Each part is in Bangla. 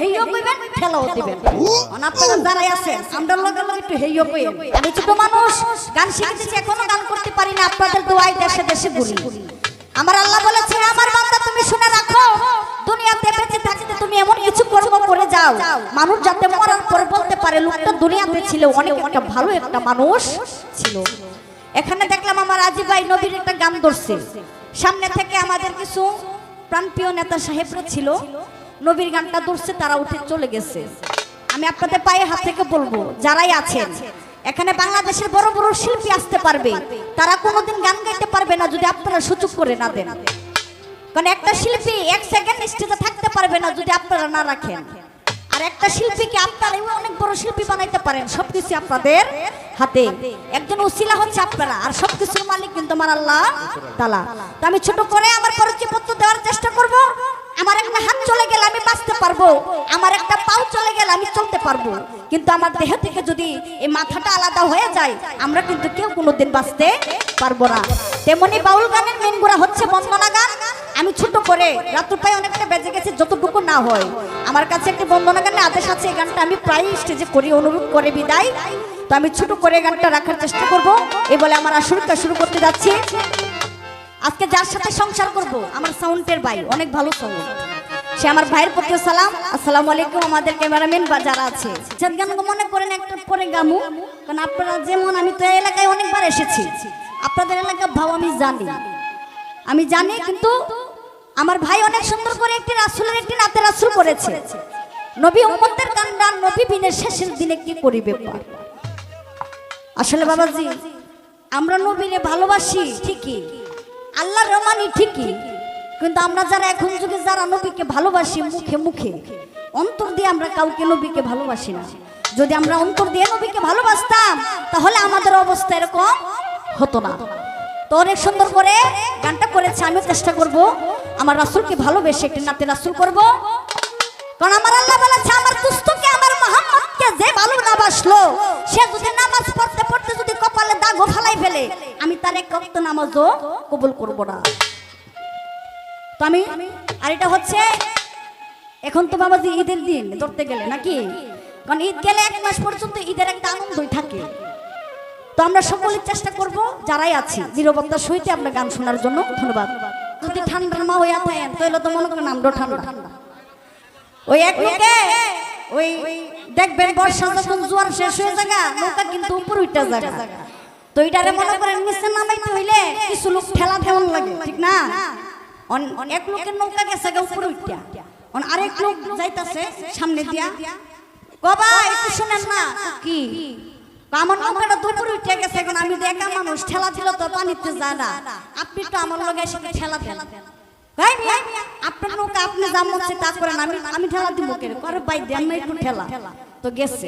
হেইও কইবেন? ঠেলাও দিবেন। অন আপনারা যারাই আছেন আমরা লগে লগে একটু হেইও কইবেন আমি ছোট মানুষ গান শিখতেছি এখনও গান করতে পারি না আপনাদের দোয়াই দেশে দেশে ঘুরি। আমার আল্লাহ বলেছে আমার বান্দা তুমি শুনে রাখো দুনিয়াতে বেঁচে থাকতে তুমি এমন কিছু কর্ম করে যাও। মানুষ যাতে মরার পর বলতে পারে লোকটা দুনিয়াতে ছিল অনেক একটা ভালো একটা মানুষ ছিল। এখানে দেখলাম আমার আজি ভাই নবীর একটা গান ধরছে। সামনে থেকে আমাদের কিছু প্রাণপ্রিয় নেতা সাহেবরা ছিল। নবীর গানটা ধরছে, তারা উঠে চলে গেছে। আমি আপনাদের পায়ে হাত থেকে বলব, যারাই আছেন, এখানে বাংলাদেশের বড় বড় শিল্পী আসতে পারবে, তারা কোনোদিন গান গাইতে পারবে না যদি আপনারা সুযোগ করে না দেন। কারণ একটা শিল্পী এক সেকেন্ড স্টেজে থাকতে পারবে না যদি আপনারা না রাখেন। আর একটা শিল্পীকে আপনারা অনেক বড় শিল্পী বানাইতে পারেন, সবকিছু আপনাদের হাতে। একজন উসিলা হচ্ছে আপনারা, আর সবকিছুর মালিক কিন্তু আমার আল্লাহ তালা। তো আমি ছোট করে আমার পরিচয় পত্র দেওয়ার চেষ্টা করব। আমার একটা হাত চলে গেলে আমি বাঁচতে পারব। আমার একটা পাও চলে গেলে আমি চলতে পারব। কিন্তু আমার দেহ থেকে যদি এই মাথাটা আলাদা হয়ে যায়, আমরা কিন্তু কেউ কোনোদিন বাঁচতে পারব না। তেমনি বাউল গানের মেন গোড়া হচ্ছে বন্দনা গান। আমি ছোট করে রাত্র প্রায় অনেকটা বেজে গেছে, যতটুকু না হয়। আমার কাছে একটি বন্দনা গানের আদেশ আছে, এই গানটা আমি প্রায় স্টেজে করি, অনুরোধ করে বিদায়। তো আমি ছোট করে গানটা রাখার চেষ্টা করব। এই বলে আমার আসরটা শুরু করতে যাচ্ছি। আজকে যার সাথে সংসার করব, আমার সাউন্ডের ভাই, অনেক ভালো সাউন্ড সে আমার ভাইয়ের পক্ষে সালাম। আসসালামু আলাইকুম আমাদের ক্যামেরাম্যান বা যারা আছে। মনে করেন একটা পরে গামু, কারণ আপনারা যেমন, আমি তো এলাকায় অনেকবার এসেছি। আপনাদের এলাকার ভাও আমি জানি। আমি জানি, কিন্তু আমার ভাই অনেক সুন্দর করে একটি রাসুলের একটি নাতে রাসুল করেছে। নবী উম্মতের কান্ডা নবী বিনের শেষের দিনে কি করিবে আসলে বাবাজি, আমরা নবীরে ভালোবাসি, ঠিকই। আল্লাহ রমানি ঠিকই। কিন্তু আমরা যারা এখন যুগে যারা নবীকে ভালোবাসি মুখে মুখে, অন্তর দিয়ে আমরা কাউকে নবীকে ভালোবাসি না। যদি আমরা অন্তর দিয়ে নবীকে ভালোবাসতাম, তাহলে আমাদের অবস্থা এরকম হতো না। তো অনেক সুন্দর করে গানটা করেছে, আমিও চেষ্টা করব। আমার রাসুলকে ভালোবেসে একটি নাতে রাসুল করব। কারণ আমার আল্লাহ বলেছে, আমার দুস্থকে আমার মোহাম্মদকে যে ভালো না বাসলো, সে যদি আমি তার এক রক্ত নামাজও কবুল করব না। তো আমি, আর এটা হচ্ছে, এখন তো বাবাজি ঈদের দিন, ধরতে গেলে, নাকি? কারণ ঈদ গেলে এক মাস পর্যন্ত ঈদের একটা আনন্দই থাকে। তো আমরা সকলের চেষ্টা করব, যারাই আছি নিরবতা সহিত আমরা গান শোনার জন্য ধন্যবাদ। যদি ঠান্ডার মা হইয়া থাকেন তাহলে তো মনে করেন আমরা ঠান্ডা। ঠান্ডা ওই এক লোকে, ওই দেখবেন বর্ষা যখন জোয়ার শেষ হয়ে জায়গা, নৌকা কিন্তু উপর উইটা জায়গা। তো এটারে মনে করেন নিচে নামাইতে হইলে কিছু লোক ঠেলা ঠেলান লাগে, ঠিক না? এক লোকের নৌকা গেছে উপর অন আরেক লোক যাইতাছে সামনে দিয়া। কবা একটু না কি? আমার নৌকাটা দুপুর উঠে গেছে এখন আমি মানুষ ঠেলা ছিল তো পানিতে যায় না। আপনি তো আমার লগে এসে ঠেলা ঠেলা আপনার নৌকা আপনি যা মন তা করেন, আমি আমি ঠেলা দিব কে করে ভাই, দেন না একটু ঠেলা। তো গেছে।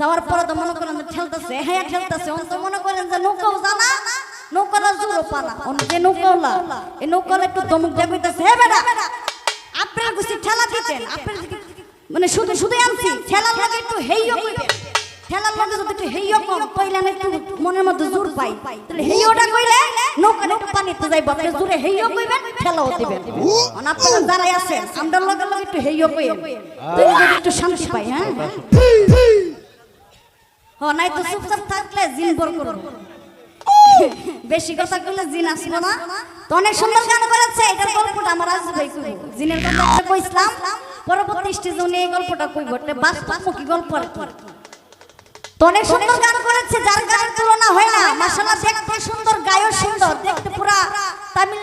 যাওয়ার পরে তো মনে করেন যে ঠেলতেছে হ্যাঁ ঠেলতেছে অন্ত মনে করেন যে নৌকাও জানা, নৌকাটা জোরও পানা। অন্য যে নৌকাওলা এই নৌকাওয়ালা একটু দমক দিয়ে কইতেছে, হে বেটা, আপনার গুছি ঠেলা দিতেন, আপনার মানে শুধু শুধু আনছি ঠেলার লাগে একটু হেইও কইবেন। ঠেলার লাগে যদি একটু হেইও কম, কইলে না একটু মনের মধ্যে জোর পাই। তাহলে হেইওটা কইলে নৌকা নৌকা পানিতে যাইব আপনি জোরে হেইও কইবেন ঠেলাও দিবেন। আপনারা যারাই আছেন আমরা লগে লগে একটু হেইও কইেন তাহলে যদি একটু শান্তি পাই হ্যাঁ? হ নাই তো চুপচাপ থাকলে জিন বর করব বেশি কথা কইলে জিন আসব না। তো অনেক সুন্দর গান করেছে এটার গল্পটা আমার আজ ভাই কইব। জিনের কথা একটা কইছিলাম পরবর্তী স্টেজে উনি এই গল্পটা কইব একটা বাস্তবমুখী গল্প আর কি। তো অনেক সুন্দর গান করেছে যার গানের তুলনা হয় না। মাশাআল্লাহ দেখতে সুন্দর গায়ও সুন্দর দেখতে পুরা তামিল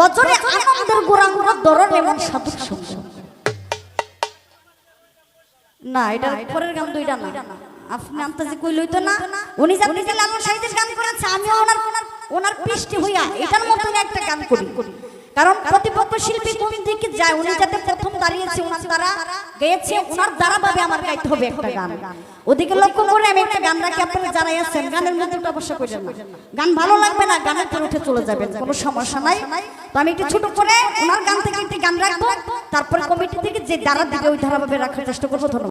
বজরে আনন্দের গোরাঙ্গ দরণ এমন সাধু সঙ্গ। না এটা পরের গান দুইটা না। আপনি আন্তাজি কই লইতো না। উনি যে আপনি যে লালন সাহিত্যের গান করেছে আমি ওনার ওনার পৃষ্ঠে হইয়া এটার মতন একটা গান করি। কারণ প্রতিপক্ষ শিল্পী কোন দিকে যায় উনি যাতে দাঁড়িয়েছে ওনার দ্বারা, গেয়েছে, ওনার দ্বারা ভাবে আমার গাইতে হবে একটা গান। ওদিকে লক্ষ্য করে আমি একটা গান রাখি, আপনারা যারা আছেন, গানের মধ্যে অবশ্য করেন না। গান ভালো লাগবে না, গানের পর উঠে চলে যাবেন, কোনো সমস্যা নাই। তো আমি একটু ছোট করে ওনার গান থেকে একটি গান রাখব, তারপরে কমিটি থেকে যে দ্বারা দিবে, ওই ধারাভাবে রাখার চেষ্টা করব। ধন্যবাদ।